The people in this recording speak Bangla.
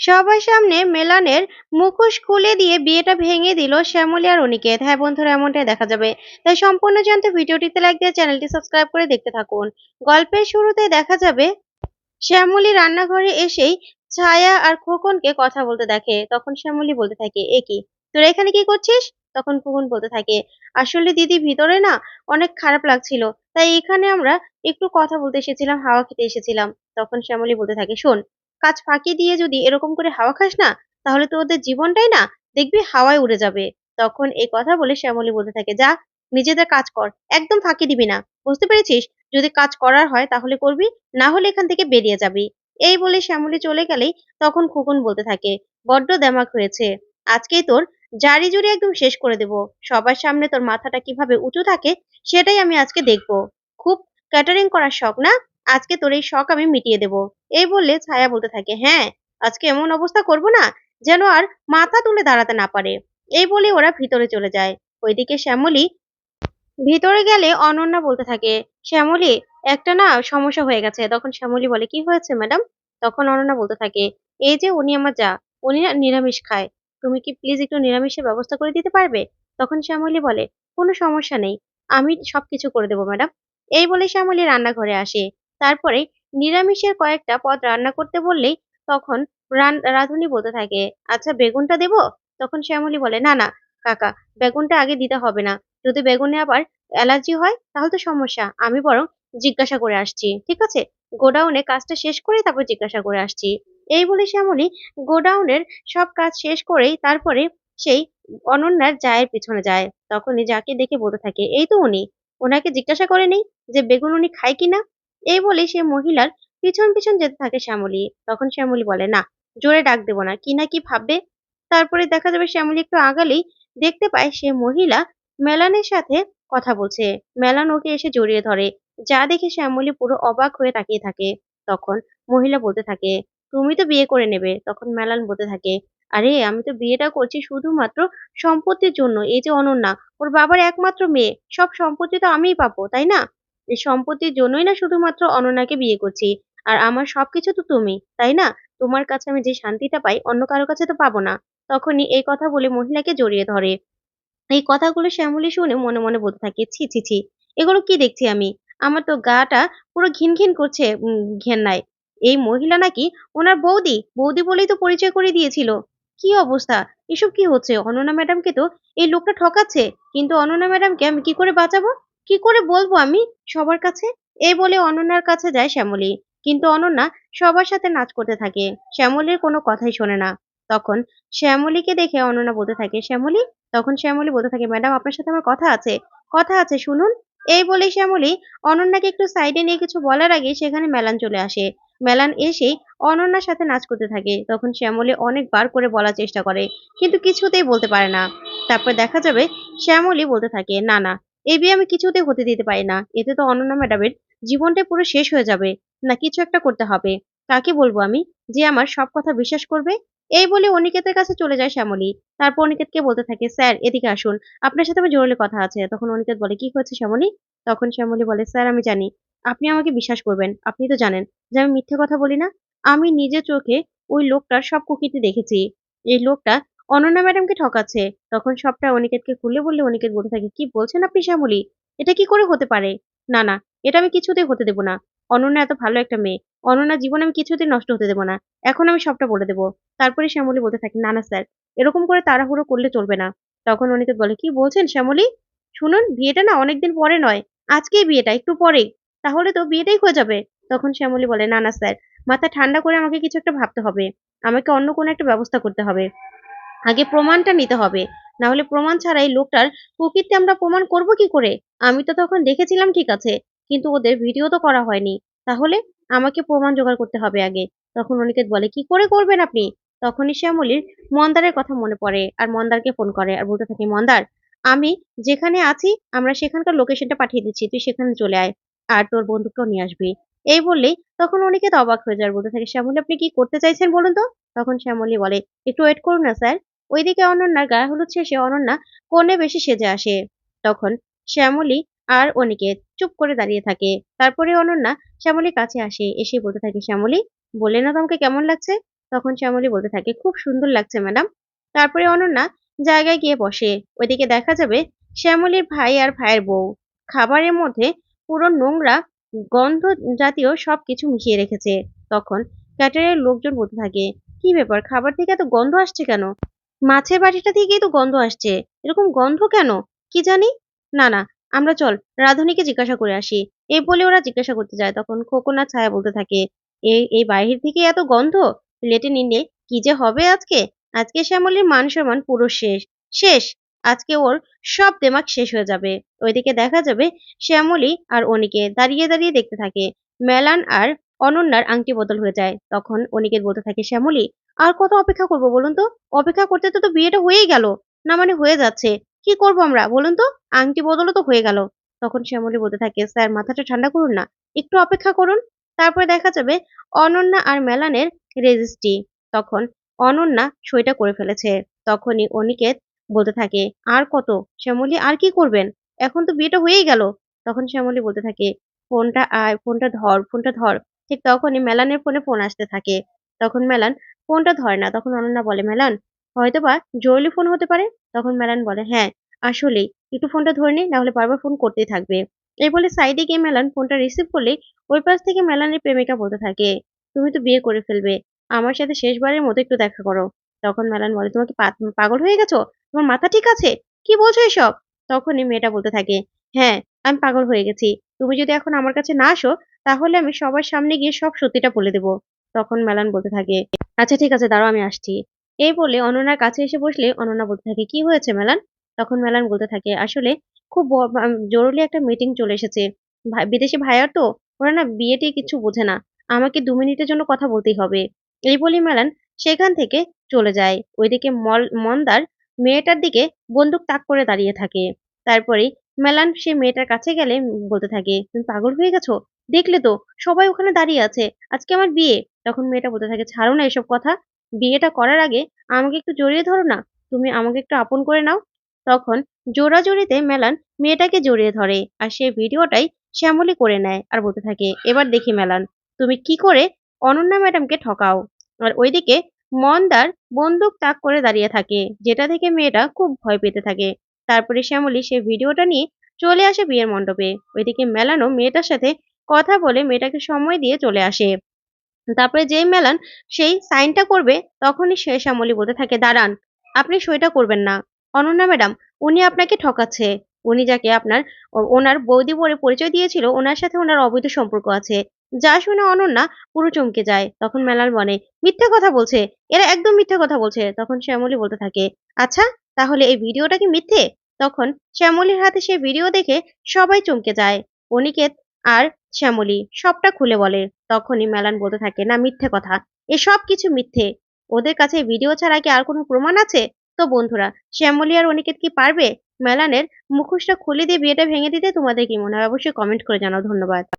সবার সামনে মেলানের মুখোশ খুলে দিয়ে বিয়েটা ভেঙে দিল শ্যামলী আর অনিকেত। হ্যাঁ বন্ধুরা, এমনটাই দেখা যাবে। তাই সম্পূর্ণ জানতে ভিডিওটিতে লাইক দিয়ে চ্যানেলটি সাবস্ক্রাইব করে দেখতে থাকুন। গল্পের শুরুতে দেখা যাবে, শ্যামলী রান্নাঘরে এসেই ছায়া আর খোকনকে কথা বলতে দেখে। তখন শ্যামলী বলতে থাকে, এ কি? তোরা এখানে কি করছিস? তখন খোকন বলতে থাকে, আসলে দিদি ভিতরে না অনেক খারাপ লাগছিল, তাই এখানে আমরা একটু কথা বলতে এসেছিলাম, হাওয়া খেতে এসেছিলাম। তখন শ্যামলী বলতে থাকে, শোন কাজ ফাঁকি দিয়ে যদি এরকম করে হাওয়া খাস না, তাহলে তো ওদের জীবনটাই না দেখবি হাওয়ায় উড়ে যাবে। তখন এই কথা বলে শ্যামলী বলতে থাকে, যা, নিজেদের কাজ কর, একদম ফাঁকি দিবি না। বুঝতে পেরেছিস? যদি কাজ করার হয় তাহলে করবি, না হলে এখান থেকে বেরিয়ে যাবি। এই বলে শ্যামলী চলে গেলেই তখন খোকন বলতে থাকে, বড্ড দেমাক হয়েছে। আজকেই তোর জারি জুড়ি একদম শেষ করে দেব। সবার সামনে তোর মাথাটা কীভাবে উঁচু থাকে সেটাই আমি আজকে দেখব। খুব ক্যাটারিং করার শখ না? আজকে তোর এই শখ আমি মিটিয়ে দেব। এই বললে ছায়া বলতে থাকে হ্যাঁ আজকে এমন অবস্থা করব না যেন আর মাথা তুলে দাঁড়াতে না পারে। এই বলে ওরা ভিতরে চলে যায়। ওইদিকে শ্যামলী ভিতরে গেলে অনন্যা বলতে থাকে, শ্যামলী, একটা না সমস্যা হয়ে গেছে। তখন শ্যামলী বলে, কি হয়েছে ম্যাডাম? তখন অনন্যা বলতে থাকে, এই যে উনি আমার যা, উনি নিরামিষ খায়। তুমি কি প্লিজ একটু নিরামিষের ব্যবস্থা করে দিতে পারবে? তখন শ্যামলী বলে, কোনো সমস্যা নেই, আমি সবকিছু করে দেবো ম্যাডাম। এই বলে শ্যামলী রান্নাঘরে আসে। তারপরে নিরামিষের কয়েকটা পদ রান্না করতে বললেই তখন রাঁধুনি বলতে থাকে আচ্ছা বেগুনটা দেবো? তখন শ্যামলী বলে, না না, কাকা, বেগুনটা আগে দিতে হবে না। যদি বেগুনে আবার অ্যালার্জি হয়, তাহলে তো সমস্যা। আমি বরং জিজ্ঞাসা করে আসছি, ঠিক আছে? গোডাউনে কাজটা শেষ করে তারপর জিজ্ঞাসা করে আসছি। এই বলে শ্যামলী গোডাউনের সব কাজ শেষ করেই তারপরে সেই অনন্যার জায়ের পিছনে যায়। তখনই যাকে দেখে বলতে থাকে, এই তো উনি। ওনাকে জিজ্ঞাসা করে নেই যে, বেগুন উনি খায় কিনা? এই বলে সে মহিলার পিছন পিছন যেতে থাকে শ্যামলী। তখন শ্যামলী বলে, না, জোরে ডাক দেবো না, কি না কি ভাববে? তারপরে দেখা যাবে শ্যামলী একটু আগালেই দেখতে পায় সে মহিলা মেলানের সাথে কথা বলছে। মেলান ওকে এসে জড়িয়ে ধরে। যা দেখে শ্যামলী পুরো অবাক হয়ে তাকিয়ে থাকে। তখন মহিলা বলতে থাকে, তুমি তো বিয়ে করে নেবে। তখন মেলান বলতে থাকে, আরে, আমি তো বিয়েটা করছি শুধুমাত্র সম্পত্তির জন্য। এই যে অনন্যা, ওর বাবার একমাত্র মেয়ে। সব সম্পত্তি তো আমিই পাবো, তাই না? সম্পত্তির জন্যই না শুধুমাত্র অনন্যাকে বিয়ে করছি। আর আমার সবকিছু তো তুমি, তাই না? তোমার কাছে আমি যে শান্তিটা পাই, অন্য কারও কাছে তো পাবো না। তখনই এই কথা বলে মহিলাকে জড়িয়ে ধরে। এই কথাগুলো শ্যামলী শুনে মনে মনে বলতে থাকে, ছি ছি ছি, এগুলো কি দেখছি আমি? আমার তো গাটা পুরো ঘিন ঘিন করছে ঘেন্নায়। এই মহিলা নাকি ওনার বৌদি বৌদি বলেই তো পরিচয় করে দিয়েছিল। কি অবস্থা? এসব কি হচ্ছে? অনন্যা ম্যাডামকে তো এই লোকটা ঠকাচ্ছে। কিন্তু অনন্যা ম্যাডামকে আমি কি করে বাঁচাবো? কি করে বলব আমি? সবার কাছে? এই বলে অনন্যার কাছে যায় শ্যামলী। কিন্তু অনন্যা সবার সাথে নাচ করতে থাকে। শ্যামলীর কোনো কথাই শোনে না। তখন শ্যামলীকে দেখে অনন্যা বলতে থাকে, শ্যামলী? তখন শ্যামলী বলতে থাকে, ম্যাডাম, আপনার সাথে আমার কথা আছে। কথা আছে, শুনুন। এই বলে শ্যামলী অনন্যাকে একটু সাইডে নিয়ে কিছু বলার আগে সেখানে মেলান চলে আসে। মেলান এসেই অনন্যার সাথে নাচ করতে থাকে। তখন শ্যামলী অনেকবার করে বলার চেষ্টা করে, কিন্তু কিছুতেই বলতে পারে না। তারপর দেখা যাবে শ্যামলী বলতে থাকে, না না এই বিয়ে আমি কিছুতেই হতে দিতে পারি না। এতে তো অনন্যা ম্যাডামের জীবনটা পুরো শেষ হয়ে যাবে। না, কিছু একটা করতে হবে। কাকে বলব আমি? যে আমার সব কথা বিশ্বাস করবে? এই বলে অনিকেতের কাছে চলে যায় শ্যামলী। তারপর অনিকেতকে বলতে থাকে, স্যার, এদিকে আসুন। আপনার সাথে আমার জরুরি কথা আছে। তখন অনিকেত বলে, কি হয়েছে শ্যামলী? তখন শ্যামলী বলে, স্যার, আমি জানি। আপনি আমাকে বিশ্বাস করবেন। আপনি তো জানেন যে আমি মিথ্যে কথা বলি না। আমি নিজের চোখে ওই লোকটার সব কুকীর্তি দেখেছি। এই লোকটা অনন্যা ম্যাডামকে ঠকাচ্ছে। তখন সবটা অনিকেতকে খুলে বললে, অনিকেত বলতে থাকে, কি বলছেন আপনি শ্যামলী? এটা কি করে হতে পারে? না না, এটা আমি কিছুতেই হতে দেবো না। অনন্যা এত ভালো একটা মেয়ে। অনন্যা জীবন আমি কিছুতেই নষ্ট হতে দেবো না। এখন আমি সবটা বলে দেবো। তারপরে শ্যামলী বলতে থাকে, না না, স্যার, এরকম করে তাড়াহুড়ো করলে চলবে না। তখন অনিকেত বলে, কি বলছেন শ্যামলী? শুনুন, বিয়েটা না অনেকদিন পরে নয়, আজকেই বিয়েটা, একটু পরেই। তাহলে তো বিয়েটাই হয়ে যাবে। তখন শ্যামলী বলে, না না, স্যার, মাথা ঠান্ডা করে আমাকে কিছু একটা ভাবতে হবে। আমাকে অন্য কোনো একটা ব্যবস্থা করতে হবে। আগে প্রমাণটা নিতে হবে। না হলে প্রমাণ ছাড়াই লোকটার প্রকৃতি আমরা প্রমাণ করব কি করে? আমি তো তখন দেখেছিলাম ঠিক আছে, কিন্তু ওদের ভিডিও তো করা হয়নি। তাহলে আমাকে প্রমাণ জোগাড় করতে হবে আগে। তখন অনিকেত বলে, কি করে করবেন আপনি? তখনই শ্যামলীর মন্দারের কথা মনে পড়ে আর মন্দারকে ফোন করে আর বলতে থাকে, মন্দার, আমি যেখানে আছি, আমরা সেখানকার লোকেশনটা পাঠিয়ে দিচ্ছি। তুই সেখানে চলে আয় আর তোর বন্ধুকেও নিয়ে আসবি। এই বললেই তখন অনিকেত অবাক হয়ে যায় বলতে থাকে, শ্যামলী, আপনি কি করতে চাইছেন বলুন তো? তখন শ্যামলী বলে, একটু ওয়েট করুন না স্যার ওইদিকে অনন্যার গায়ে হলুদ শেষে অনন্যা কোণে বেশি সেজে আসে। তখন শ্যামলী আর অনিকেত চুপ করে দাঁড়িয়ে থাকে। তারপরে অনন্যা শ্যামলীর কাছে আসে, এসে বলতে থাকে, শ্যামলী বলে না তোমাকে কেমন লাগছে? তখন শ্যামলী বলতে থাকে, খুব সুন্দর লাগছে, ম্যাডাম। তারপরে অনন্যা জায়গায় গিয়ে বসে। ওইদিকে দেখা যাবে শ্যামলীর ভাই আর ভাইয়ের বউ। খাবারের মধ্যে পুরো নোংরা গন্ধ জাতীয় সব কিছু মিশিয়ে রেখেছে। তখন ক্যাটারের লোকজন বলতে থাকে, কি ব্যাপার, খাবার থেকে এত গন্ধ আসছে কেন? মাছের বাটিটা থেকেই তো গন্ধ আসছে। এরকম গন্ধ কেন? কি জানি? না না, আমরা চল, রাধুনীকে জিজ্ঞাসা করে আসি। এই বলে ওরা জিজ্ঞাসা করতে যায়, তখন খোকনা ছায়া বলতে থাকে এই এই বাইরে থেকে এত গন্ধ? প্লেটে নিলে কি যে হবে আজকে? আজকে শ্যামলীর মান সম্মান পুরো শেষ শেষ। আজকে ওর সব দেমাক শেষ হয়ে যাবে। ওইদিকে দেখা যাবে শ্যামলী আর অনিকে দাঁড়িয়ে দাঁড়িয়ে দেখতে থাকে। মেলান আর অনন্যার আংটি বদল হয়ে যায়। তখন অনিকেত বলতে থাকে, শ্যামলী আর কত অপেক্ষা করব বলুন তো? অপেক্ষা করতে তো বিয়েটা হয়েই গেল। না মানে হয়ে যাচ্ছে। কি করব আমরা বলুন তো? আংটি বদলও তো হয়ে গেল। তখন শ্যামলী বলতে থাকে, স্যার, মাথাটা ঠান্ডা করুন না। একটু অপেক্ষা করুন। তারপরে দেখা যাবে অনন্যা আর মেলানের রেজিস্ট্রি। তখন অনন্যা সইটা করে ফেলেছে। তখনই অনিকেত বলতে থাকে, আর কত? শ্যামলী, আর কি করবেন? এখন তো বিয়েটা হয়েই গেল। তখন শ্যামলী বলতে থাকে, ফোনটা আয়, ফোনটা ধর ফোনটা ধর। ঠিক তখনই মেলানের ফোনে ফোন আসতে থাকে। তখন মেলান ফোনটা ধরে না। তখন অনন্যা বলে, মেলান হয়তো বা জরুরি ফোন হতে পারে? তখন মেলান বলে হ্যাঁ আসলেই। একটু ফোনটা ধরে নি, নাহলে বারবার ফোন করতেই থাকবে। এই বলে সাইডে গিয়ে মেলান ফোনটা রিসিভ করলে ওই পাশ থেকে মেলানের প্রেমিকা বলতে থাকে, তুমি তো বিয়ে করে ফেলবে। আমার সাথে শেষবারের মতো একটু দেখা করো। তখন মেলান বলে তোমাকে পাগল হয়ে গেছো? তোমার মাথা ঠিক আছে? কি বলছো এসব? তখনই মেয়েটা বলতে থাকে হ্যাঁ আমি পাগল হয়ে গেছি। তুমি যদি এখন আমার কাছে না আসো, তাহলে আমি সবার সামনে গিয়ে সব সত্যিটা বলে দেবো। তখন মেলান বলতে থাকে আচ্ছা ঠিক আছে, দাঁড়াও, আমি আসছি। এই বলে অনন্যার কাছে এসে বসলে অনন্যা বলতে থাকে, কি হয়েছে মেলান? তখন মেলান বলতে থাকে, আসলে খুব জরুরি একটা মিটিং চলে এসেছে। বিদেশি ভাইয়ার তো, ওরা না বিয়েটি কিছু বোঝে না। আমাকে দু মিনিটের জন্য কথা বলতেই হবে। এই বলে মেলান সেখান থেকে চলে যায়। ওইদিকে মল, মন্দার মেয়েটার দিকে বন্দুক তাক করে দাঁড়িয়ে থাকে। তারপরে মেলান সে মেয়েটার কাছে গেলে বলতে থাকে, তুমি পাগল হয়ে গেছো? দেখলে তো, সবাই ওখানে দাঁড়িয়ে আছে। আজকে আমার বিয়ে। তখন মেয়েটা বলতে থাকে, ছাড়ো না এসব কথা। বিয়েটা করার আগে আমাকে একটু জড়িয়ে ধরো না। তুমি আমাকে একটু আপন করে নাও। তখন জোড়াজড়িতে মেলান মেয়েটাকে জড়িয়ে ধরে আর সে ভিডিওটাই শ্যামলি করে নেয় আর বলতে থাকে, এবার দেখি মেলান, তুমি কি করে অনন্যা ম্যাডামকে ঠকাও? আর ওইদিকে মন্দার বন্দুক তাক করে দাঁড়িয়ে থাকে, যেটা থেকে মেয়েটা খুব ভয় পেতে থাকে। তারপরে শ্যামলী সে ভিডিওটা নিয়ে চলে আসে বিয়ের মণ্ডপে। ওইদিকে মেলানো মেয়েটার সাথে কথা বলে মেয়েটাকে সময় দিয়ে চলে আসে। তারপরে যেই মেলান সেই সাইনটা করবে, তখনই সে শ্যামলী বলতে থাকে, দাঁড়ান, আপনি সইটা করবেন না। অনন্যা ম্যাডাম, উনি আপনাকে ঠকাচ্ছে। উনি যাকে আপনার ওনার বৌদি বলে পরিচয় দিয়েছিল, ওনার সাথে ওনার অবৈধ সম্পর্ক আছে। যা শুনে অনন্যা পুরো চমকে যায়। তখন মেলাল বলে, মিথ্যে কথা বলছে। এরা একদম মিথ্যে কথা বলছে। তখন শ্যামলী বলতে থাকে আচ্ছা তাহলে এই ভিডিওটা কি মিথ্যে? তখন শ্যামলীর হাতে সে ভিডিও দেখে সবাই চমকে যায়। অনিকেত আর শ্যামলী সবটা খুলে বলে, তখনই মেলান বলতে থাকে, না, মিথ্যে কথা। এসব কিছু মিথ্যে। ওদের কাছে ভিডিও ছাড়া কি আর কোনো প্রমাণ আছে? তো বন্ধুরা, শ্যামলি আর অনিকেত কি পারবে? মেলানের মুখোশটা খুলে দিয়ে বিয়েটা ভেঙে দিতে তোমাদের কি মনে হয়? অবশ্যই কমেন্ট করে জানাও। ধন্যবাদ।